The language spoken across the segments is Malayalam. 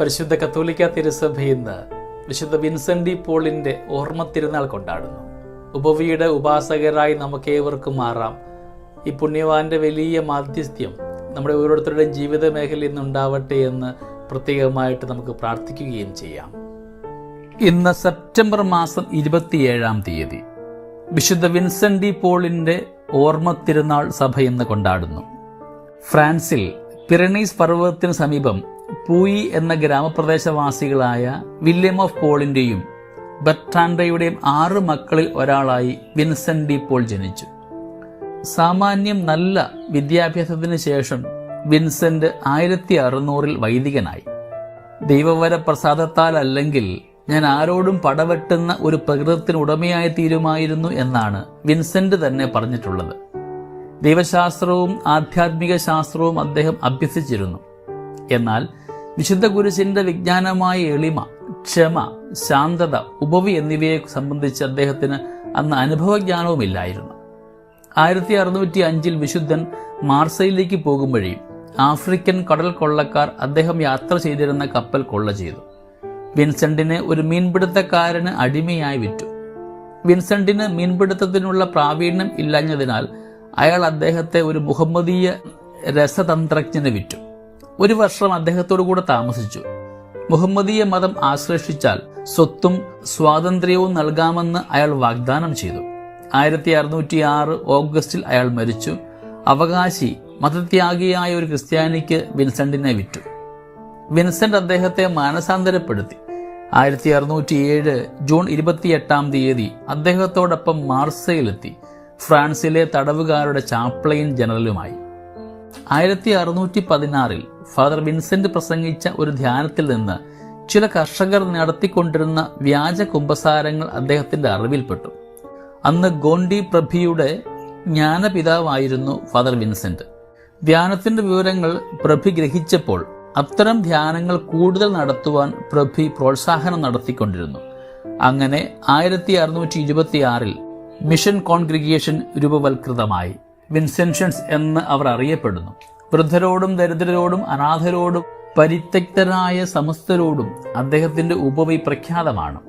പരിശുദ്ധ കത്തോലിക്ക തിരുസഭ ഇന്ന് വിശുദ്ധ വിൻസെന്റി പോളിന്റെ ഓർമ്മ തിരുനാൾ കൊണ്ടാടുന്നു. ഉപവിയുടെ ഉപാസകരായി നമുക്കേവർക്കും മാറാം. ഈ പുണ്യവാന്റെ വലിയ മാധ്യസ്ഥ്യം നമ്മുടെ ഓരോരുത്തരുടെയും ജീവിത മേഖലയിൽ നിന്നുണ്ടാവട്ടെ എന്ന് പ്രത്യേകമായിട്ട് നമുക്ക് പ്രാർത്ഥിക്കുകയും ചെയ്യാം. ഇന്ന് സെപ്റ്റംബർ മാസം ഇരുപത്തിയേഴാം തീയതി വിശുദ്ധ വിൻസെന്റി പോളിന്റെ ഓർമ്മ തിരുനാൾ സഭ ഇന്ന് കൊണ്ടാടുന്നു. ഫ്രാൻസിൽ പിറണീസ് പർവതത്തിന് സമീപം പൂയി എന്ന ഗ്രാമപ്രദേശവാസികളായ വില്യം ഓഫ് പോളിന്റെയും ബർട്രാൻഡയുടെയും ആറ് മക്കളിൽ ഒരാളായി വിൻസെന്റ് ഡി പോൾ ജനിച്ചു. സാമാന്യം നല്ല വിദ്യാഭ്യാസത്തിന് ശേഷം വിൻസെന്റ് ആയിരത്തി അറുന്നൂറിൽ വൈദികനായി. ദൈവവര പ്രസാദത്താൽ അല്ലെങ്കിൽ ഞാൻ ആരോടും പടവെട്ടുന്ന ഒരു പ്രകൃതത്തിന് ഉടമയായി തീരുമായിരുന്നു എന്നാണ് വിൻസെന്റ് തന്നെ പറഞ്ഞിട്ടുള്ളത്. ദൈവശാസ്ത്രവും ആധ്യാത്മിക ശാസ്ത്രവും അദ്ദേഹം അഭ്യസിച്ചിരുന്നു. എന്നാൽ വിശുദ്ധ കുരിശിന്റെ വിജ്ഞാനമായ എളിമ ക്ഷമ ശാന്തത ഉപവി എന്നിവയെ സംബന്ധിച്ച് അദ്ദേഹത്തിന് അന്ന് അനുഭവജ്ഞാനവുമില്ലായിരുന്നു. ആയിരത്തി അറുന്നൂറ്റി അഞ്ചിൽ വിശുദ്ധൻ മാർസയിലേക്ക് പോകുമ്പോഴേ ആഫ്രിക്കൻ കടൽ കൊള്ളക്കാർ അദ്ദേഹം യാത്ര ചെയ്തിരുന്ന കപ്പൽ കൊള്ള ചെയ്തു. വിൻസെന്റിനെ ഒരു മീൻപിടുത്തക്കാരന് അടിമയായി വിറ്റു. വിൻസെന്റിന് മീൻപിടുത്തത്തിനുള്ള പ്രാവീണ്യം ഇല്ലാഞ്ഞതിനാൽ അയാൾ അദ്ദേഹത്തെ ഒരു മുഹമ്മദീയ രസതന്ത്രജ്ഞന് വിറ്റു. ഒരു വർഷം അദ്ദേഹത്തോടു കൂടെ താമസിച്ചു. മുഹമ്മദീയ മതം ആശ്ലേഷിച്ചാൽ സ്വത്തും സ്വാതന്ത്ര്യവും നൽകാമെന്ന് അയാൾ വാഗ്ദാനം ചെയ്തു. ആയിരത്തി അറുന്നൂറ്റി ആറ് ഓഗസ്റ്റിൽ അയാൾ മരിച്ചു. അവകാശി മതത്യാഗിയായ ഒരു ക്രിസ്ത്യാനിക്ക് വിൻസെന്റിനെ വിറ്റു. വിൻസെന്റ് അദ്ദേഹത്തെ മാനസാന്തരപ്പെടുത്തി. ആയിരത്തി അറുന്നൂറ്റി ഏഴ് ജൂൺ ഇരുപത്തിയെട്ടാം തീയതി അദ്ദേഹത്തോടൊപ്പം മാർസയിലെത്തി. ഫ്രാൻസിലെ തടവുകാരുടെ ചാപ്ലയിൻ ജനറലുമായി. ആയിരത്തി അറുന്നൂറ്റി പതിനാറിൽ ഫാദർ വിൻസെന്റ് പ്രസംഗിച്ച ഒരു ധ്യാനത്തിൽ നിന്ന് ചില കർഷകർ നടത്തിക്കൊണ്ടിരുന്ന വ്യാജ കുംഭസാരങ്ങൾ അദ്ദേഹത്തിന്റെ അറിവിൽപ്പെട്ടു. അന്ന് ഗോണ്ടി പ്രഭിയുടെ ജ്ഞാനപിതാവായിരുന്നു ഫാദർ വിൻസെന്റ്. ധ്യാനത്തിന്റെ വിവരങ്ങൾ പ്രഭി ഗ്രഹിച്ചപ്പോൾ അത്തരം ധ്യാനങ്ങൾ കൂടുതൽ നടത്തുവാൻ പ്രഭി പ്രോത്സാഹനം നടത്തിക്കൊണ്ടിരുന്നു. അങ്ങനെ ആയിരത്തി അറുന്നൂറ്റി ഇരുപത്തിയാറിൽ മിഷൻ കോൺഗ്രിഗേഷൻ രൂപവൽകൃതമായി. വിൻസെൻഷൻസ് എന്ന് അവർ അറിയപ്പെടുന്നു. വൃദ്ധരോടും ദരിദ്രരോടും അനാഥരോടും പരിത്യക്തരായ സമസ്തരോടും അദ്ദേഹത്തിന്റെ ഉപവി പ്രഖ്യാതമാണ്.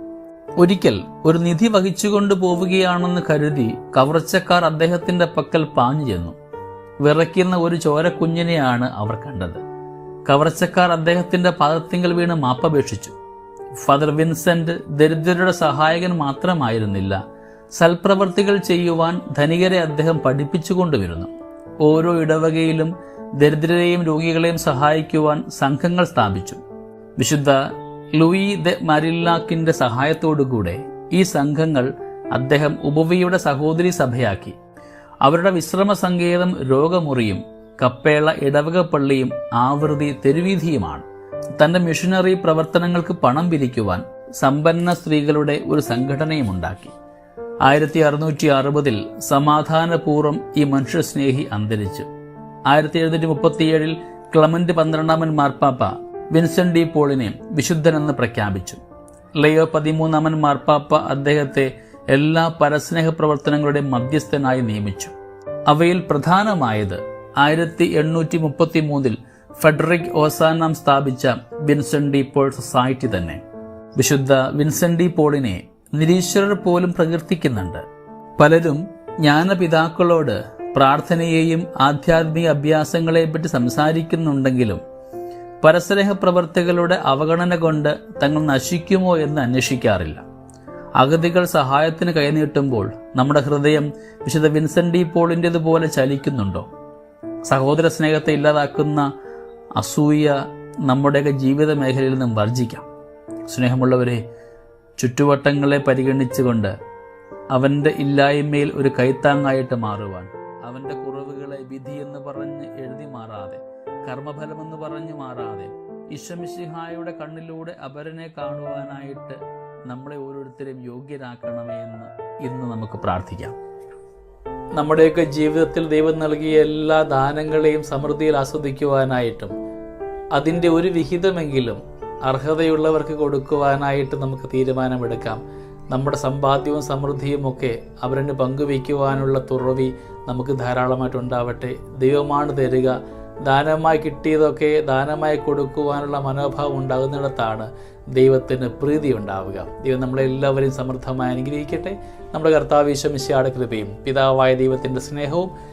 ഒരിക്കൽ ഒരു നിധി വഹിച്ചുകൊണ്ട് പോവുകയാണെന്ന് കരുതി കവർച്ചക്കാർ അദ്ദേഹത്തിന്റെ പക്കൽ പാഞ്ഞു ചെന്നു. വിറയ്ക്കുന്ന ഒരു ചോരക്കുഞ്ഞിനെയാണ് അവർ കണ്ടത്. കവർച്ചക്കാർ അദ്ദേഹത്തിന്റെ പാദത്തിങ്കൽ വീണ് മാപ്പപേക്ഷിച്ചു. ഫാദർ വിൻസെന്റ് ദരിദ്രരുടെ സഹായകൻ മാത്രമായിരുന്നില്ല. സൽപ്രവർത്തികൾ ചെയ്യുവാൻ ധനികരെ അദ്ദേഹം പഠിപ്പിച്ചുകൊണ്ടുവരുന്നു. ഓരോ ഇടവകയിലും ദരിദ്രരെയും രോഗികളെയും സഹായിക്കുവാൻ സംഘങ്ങൾ സ്ഥാപിച്ചു. വിശുദ്ധ ലൂയി ദ മരില്ലാക്കിന്റെ സഹായത്തോടുകൂടെ ഈ സംഘങ്ങൾ അദ്ദേഹം ഉപവിയുടെ സഹോദരി സഭയാക്കി. അവരുടെ വിശ്രമ സങ്കേതം രോഗമുറിയും കപ്പേള ഇടവക പള്ളിയും ആവൃതി തെരുവീതിയുമാണ് തന്റെ മിഷനറി പ്രവർത്തനങ്ങൾക്ക് പണം പിരിക്കുവാൻ സമ്പന്ന സ്ത്രീകളുടെ ഒരു സംഘടനയും ഉണ്ടാക്കി. ആയിരത്തി അറുന്നൂറ്റി അറുപതിൽ സമാധാനപൂർവം ഈ മനുഷ്യസ്നേഹി അന്തരിച്ചു. ആയിരത്തി എഴുന്നൂറ്റി മുപ്പത്തിയേഴിൽ ക്ലമന്റ് പന്ത്രണ്ടാമൻ മാർപ്പാപ്പ വിൻസെന്റ് ഡി പോളിനെ വിശുദ്ധനെന്ന് പ്രഖ്യാപിച്ചു. ലയോ പതിമൂന്നാമൻ മാർപ്പാപ്പ അദ്ദേഹത്തെ എല്ലാ പരസ്നേഹ പ്രവർത്തനങ്ങളുടെ മധ്യസ്ഥനായി നിയമിച്ചു. അവയിൽ പ്രധാനമായത് ആയിരത്തി എണ്ണൂറ്റി മുപ്പത്തി മൂന്നിൽ ഫെഡറിക് ഓസാനാം സ്ഥാപിച്ച വിൻസെന്റ് ഡി പോൾ സൊസൈറ്റി തന്നെ. വിശുദ്ധ വിൻസെന്റ് ഡി പോളിനെ നിരീശ്വരർ പോലും പ്രകീർത്തിക്കുന്നുണ്ട്. പലരും ജ്ഞാനപിതാക്കളോട് പ്രാർത്ഥനയെയും ആധ്യാത്മിക അഭ്യാസങ്ങളെപ്പറ്റി സംസാരിക്കുന്നുണ്ടെങ്കിലും പരസ്നേഹ പ്രവർത്തികളുടെ അവഗണന കൊണ്ട് തങ്ങൾ നശിക്കുമോ എന്ന് അന്വേഷിക്കാറില്ല. അഗതികൾ സഹായത്തിന് കൈനീട്ടുമ്പോൾ നമ്മുടെ ഹൃദയം വിശുദ്ധ വിൻസെന്റ് ഡി പോളിന്റെതുപോലെ ചലിക്കുന്നുണ്ടോ? സഹോദര സ്നേഹത്തെ ഇല്ലാതാക്കുന്ന അസൂയ നമ്മുടെയൊക്കെ ജീവിത മേഖലയിൽ നിന്നും വർജിക്കാം സ്നേഹമുള്ളവരെ ചുറ്റുവട്ടങ്ങളെ പരിഗണിച്ചുകൊണ്ട് അവന്റെ ഇല്ലായ്മയിൽ ഒരു കൈത്താങ്ങായിട്ട് മാറുവാൻ അവന്റെ കുറവുകളെ വിധി എന്ന് പറഞ്ഞ് എഴുതി മാറാതെ കർമ്മഫലമെന്ന് പറഞ്ഞ് മാറാതെ ഇഷമിഷിഹായുടെ കണ്ണിലൂടെ അപരനെ കാണുവാനായിട്ട് നമ്മളെ ഓരോരുത്തരെയും യോഗ്യരാക്കണമേ എന്ന് ഇന്ന് നമുക്ക് പ്രാർത്ഥിക്കാം. നമ്മുടെയൊക്കെ ജീവിതത്തിൽ ദൈവം നൽകിയ എല്ലാ ദാനങ്ങളെയും സമൃദ്ധിയിൽ ആസ്വദിക്കുവാനായിട്ടും അതിന്റെ ഒരു വിഹിതമെങ്കിലും അർഹതയുള്ളവർക്ക് കൊടുക്കുവാനായിട്ട് നമുക്ക് തീരുമാനമെടുക്കാം. നമ്മുടെ സമ്പാദ്യവും സമൃദ്ധിയും ഒക്കെ അവരന് പങ്കുവയ്ക്കുവാനുള്ള തുറവി നമുക്ക് ധാരാളമായിട്ടുണ്ടാവട്ടെ ദൈവമാണ് തരിക. ദാനമായി കിട്ടിയതൊക്കെ ദാനമായി കൊടുക്കുവാനുള്ള മനോഭാവം ഉണ്ടാകുന്നിടത്താണ് ദൈവത്തിന് പ്രീതി ഉണ്ടാവുക. ദൈവം നമ്മളെല്ലാവരെയും സമൃദ്ധമായി അനുഗ്രഹിക്കട്ടെ. നമ്മുടെ കർത്താവ് ഈശ്വമിശയുടെ കൃപയും പിതാവായ ദൈവത്തിന്റെ സ്നേഹവും